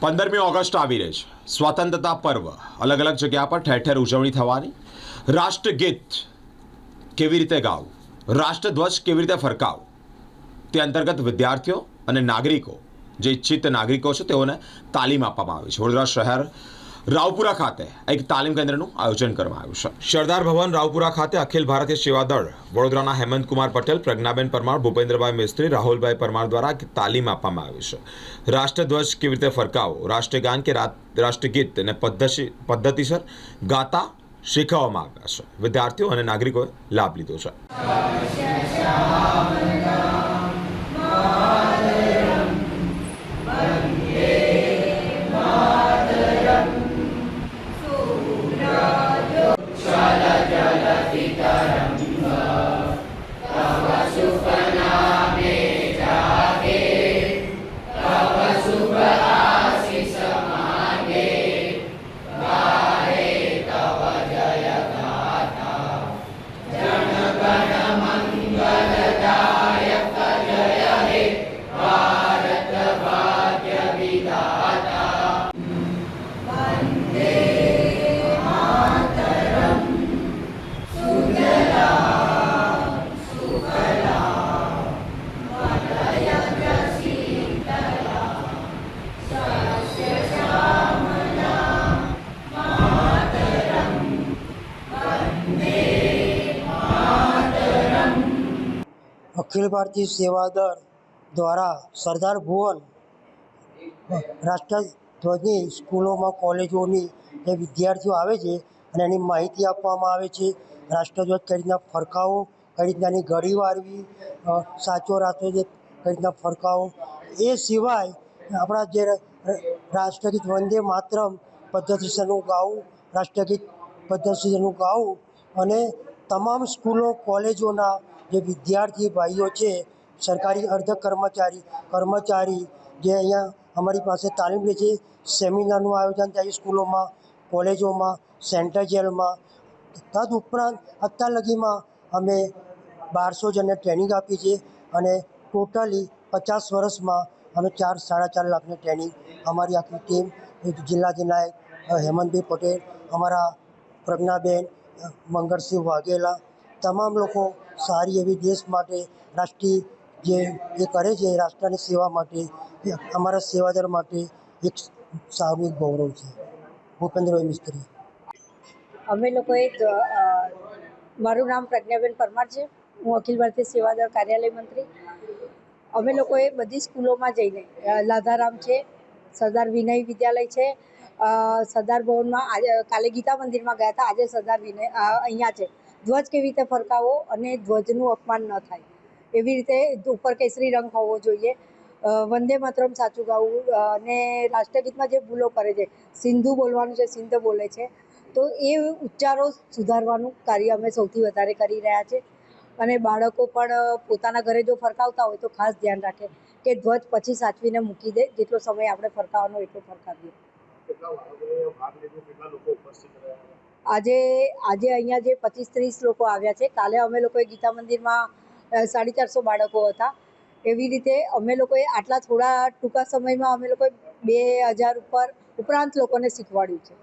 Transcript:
પંદરમી ઓગસ્ટ આવી રહી છે. સ્વતંત્રતા પર્વ. અલગ અલગ જગ્યા પર ઠેર ઠેર ઉજવણી થવાની. રાષ્ટ્રગીત કેવી રીતે ગાવું? રાષ્ટ્રધ્વજ કેવી રીતે ફરકાવું? તે અંતર્ગત વિદ્યાર્થીઓ અને નાગરિકો, જે ઇચ્છિત નાગરિકો છે, તેઓને તાલીમ આપવામાં આવી છે. વડોદરા શહેર રાવપુરા ખાતે એક તાલીમ કેન્દ્રનું આયોજન કરવામાં આવ્યું છે. સરદાર ભવન રાવપુરા ખાતે અખિલ ભારતીય સેવા દળ, વડોદરાના હેમંતકુમાર પટેલ, પ્રજ્ઞાબેન પરમાર, ભૂપેન્દ્રભાઈ મિસ્ત્રી, રાહુલભાઈ પરમાર દ્વારા તાલીમ આપવામાં આવી છે. રાષ્ટ્રધ્વજ કેવી રીતે ફરકાવો? રાષ્ટ્રગાન કે રાષ્ટ્રગીત અને પદ્ધતિ, પદ્ધતિસર ગાતા શીખવવામાં આવ્યા છે. વિદ્યાર્થીઓ અને નાગરિકોએ લાભ લીધો છે. અખિલ ભારતીય સેવા દળ દ્વારા સરદાર ભુવન રાષ્ટ્રધ્વજની સ્કૂલોમાં, કોલેજોની જે વિદ્યાર્થીઓ આવે છે અને એની માહિતી આપવામાં આવે છે. રાષ્ટ્રધ્વજ કઈ રીતના ફરકાવો, કઈ રીતના એની ઘડી વાળવી સાચો રાષ્ટ્રધ્વજ કઈ રીતના ફરકાવો. એ સિવાય આપણા જે રાષ્ટ્રગીત વંદે માતરમ પદ્ધતિસરનું ગાવું, રાષ્ટ્રગીત પદ્ધતિસરનું ગાવું અને તમામ સ્કૂલો, કોલેજોના જે વિદ્યાર્થી ભાઈઓ છે, સરકારી અર્ધ કર્મચારી કર્મચારી જે અહીંયા અમારી પાસે તાલીમ લે છે, સેમિનારનું આયોજન થાય સ્કૂલોમાં, કોલેજોમાં, સેન્ટ્રલ જેલમાં. તદ ઉપરાંત અત્યાર લગીમાં અમે બારસો જણને ટ્રેનિંગ આપી છે અને ટોટલી પચાસ વર્ષમાં અમે ચાર, સાડા ચાર લાખની ટ્રેનિંગ અમારી આખી ટીમ જિલ્લા જિલ્લાએ હેમંતભાઈ પટેલ, અમારા પ્રજ્ઞાબેન મંગળસિંહ વાઘેલા, તમામ લોકો સારી એવી દેશ માટે રાષ્ટ્રીય જે એ કરે છે રાષ્ટ્રની સેવા માટે અમારા સેવાદળ માટે એક સારું એક ગૌરવ છે. ભૂપેન્દ્રભાઈ મિસ્ત્રી. અમે લોકોએ એક મારું નામ પ્રજ્ઞાબેન પરમાર છે. હું અખિલ ભારતીય સેવાદળ કાર્યાલય મંત્રી. અમે લોકોએ બધી સ્કૂલોમાં જઈને લાધારામ છે, સરદાર વિનય વિદ્યાલય છે સરદાર ભવનમાં આજે, કાલે ગીતા મંદિરમાં ગયા હતા. આજે સરદાર વિનય અહીંયા છે. ધ્વજ કેવી રીતે ફરકાવો અને ધ્વજનું અપમાન ન થાય? એવી રીતે ઉપર કેસરી રંગ હોવો જોઈએ. વંદે માતરમ, સાચું ગાવું અને રાષ્ટ્રગીતમાં જે ભૂલો કરે છે, સિંધુ બોલવાનું છે, સિંધ બોલે છે, તો એ ઉચ્ચારો સુધારવાનું કાર્ય અમે સૌથી વધારે કરી રહ્યા છે. અને બાળકો પણ પોતાના ઘરે જો ફરકાવતા હોય તો ખાસ ધ્યાન રાખે કે ધ્વજ પછી સાચવીને મૂકી દે, જેટલો સમય આપણે ફરકાવવાનો એટલો ફરકાવીએ. આજે આજે અહીંયા જે પચીસ ત્રીસ લોકો આવ્યા છે, કાલે અમે લોકોએ ગીતા મંદિરમાં સાડી ચારસો બાળકો હતા. એવી રીતે અમે લોકોએ આટલા થોડા ટૂંકા સમયમાં અમે લોકોએ બે હજાર ઉપર ઉપરાંત લોકોને શીખવાડ્યું છે.